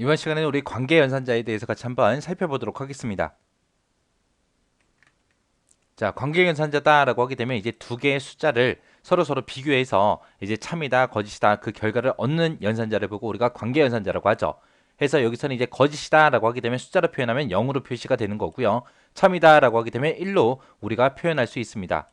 이번 시간에는 우리 관계 연산자에 대해서 같이 한번 살펴보도록 하겠습니다. 자, 관계 연산자다라고 하게 되면 이제 두 개의 숫자를 서로 서로 비교해서 이제 참이다, 거짓이다 그 결과를 얻는 연산자를 보고 우리가 관계 연산자라고 하죠. 해서 여기서는 이제 거짓이다라고 하게 되면 숫자로 표현하면 0으로 표시가 되는 거고요. 참이다라고 하게 되면 1로 우리가 표현할 수 있습니다.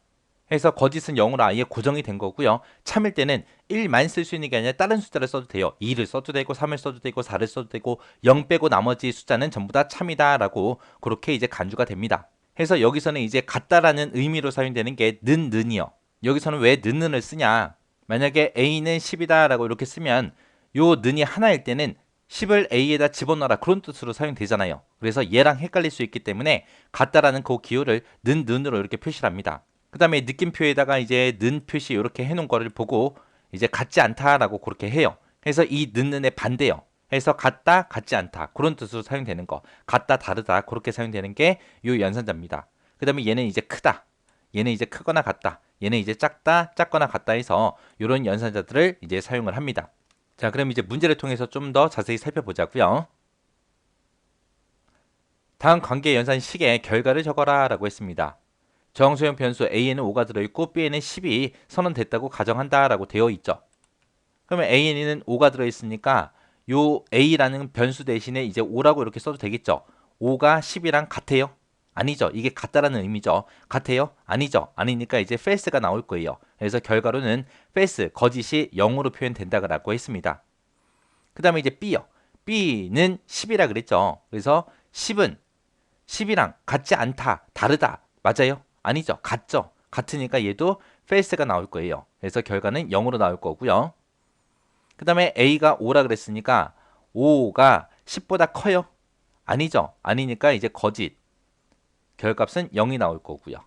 해서 거짓은 0으로 아예 고정이 된 거고요. 참일 때는 1만 쓸 수 있는 게 아니라 다른 숫자를 써도 돼요. 2를 써도 되고 3을 써도 되고 4를 써도 되고 0 빼고 나머지 숫자는 전부 다 참이다라고 그렇게 이제 간주가 됩니다. 해서 여기서는 이제 같다라는 의미로 사용되는 게 는, 는이요. 여기서는 왜 는, 는을 쓰냐? 만약에 a는 10이다라고 이렇게 쓰면 요 는이 하나일 때는 10을 a에다 집어넣어라 그런 뜻으로 사용되잖아요. 그래서 얘랑 헷갈릴 수 있기 때문에 같다라는 그 기호를 는, 는으로 이렇게 표시를 합니다. 그 다음에 느낌표에다가 이제 는 표시 이렇게 해놓은 거를 보고 이제 같지 않다라고 그렇게 해요. 그래서 이 는는의 반대요. 해서 같다, 같지 않다 그런 뜻으로 사용되는 거. 같다, 다르다 그렇게 사용되는 게요 연산자입니다. 그 다음에 얘는 이제 크다. 얘는 이제 크거나 같다. 얘는 이제 작다, 작거나 같다 해서 이런 연산자들을 이제 사용을 합니다. 자, 그럼 이제 문제를 통해서 좀 더 자세히 살펴보자고요. 다음 관계 연산식의 결과를 적어라 라고 했습니다. 정수형 변수 a에는 5가 들어있고 b에는 10이 선언됐다고 가정한다라고 되어 있죠. 그러면 a에는 5가 들어있으니까 요 a라는 변수 대신에 이제 5라고 이렇게 써도 되겠죠. 5가 10이랑 같아요? 아니죠. 이게 같다라는 의미죠. 같아요? 아니죠. 아니니까 이제 false가 나올 거예요. 그래서 결과로는 false, 거짓이 0으로 표현된다고 했습니다. 그 다음에 이제 b요. b는 10이라 그랬죠. 그래서 10은 10이랑 같지 않다, 다르다. 맞아요? 아니죠. 같죠. 같으니까 얘도 false가 나올 거예요. 그래서 결과는 0으로 나올 거고요. 그 다음에 a가 5라 그랬으니까 5가 10보다 커요? 아니죠. 아니니까 이제 거짓. 결값은 0이 나올 거고요.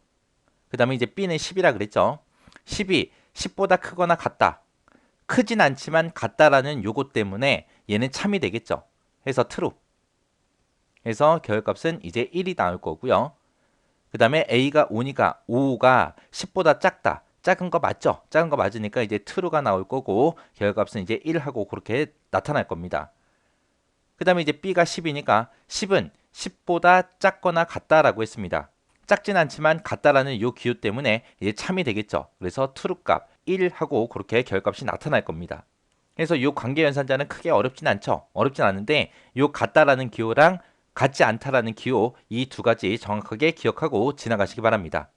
그 다음에 이제 b는 10이라 그랬죠. 10이 10보다 크거나 같다. 크진 않지만 같다라는 요거 때문에 얘는 참이 되겠죠. 해서 true. 해서 결값은 이제 1이 나올 거고요. 그 다음에 a가 5니까 5가 10보다 작다. 작은 거 맞죠? 작은 거 맞으니까 이제 true가 나올 거고 결값은 이제 1하고 그렇게 나타날 겁니다. 그 다음에 이제 b가 10이니까 10은 10보다 작거나 같다라고 했습니다. 작진 않지만 같다라는 요 기호 때문에 이제 참이 되겠죠. 그래서 true 값 1하고 그렇게 결값이 나타날 겁니다. 그래서 요 관계 연산자는 크게 어렵진 않죠. 어렵진 않은데 요 같다라는 기호랑 같지 않다라는 기호 이 두 가지 정확하게 기억하고 지나가시기 바랍니다.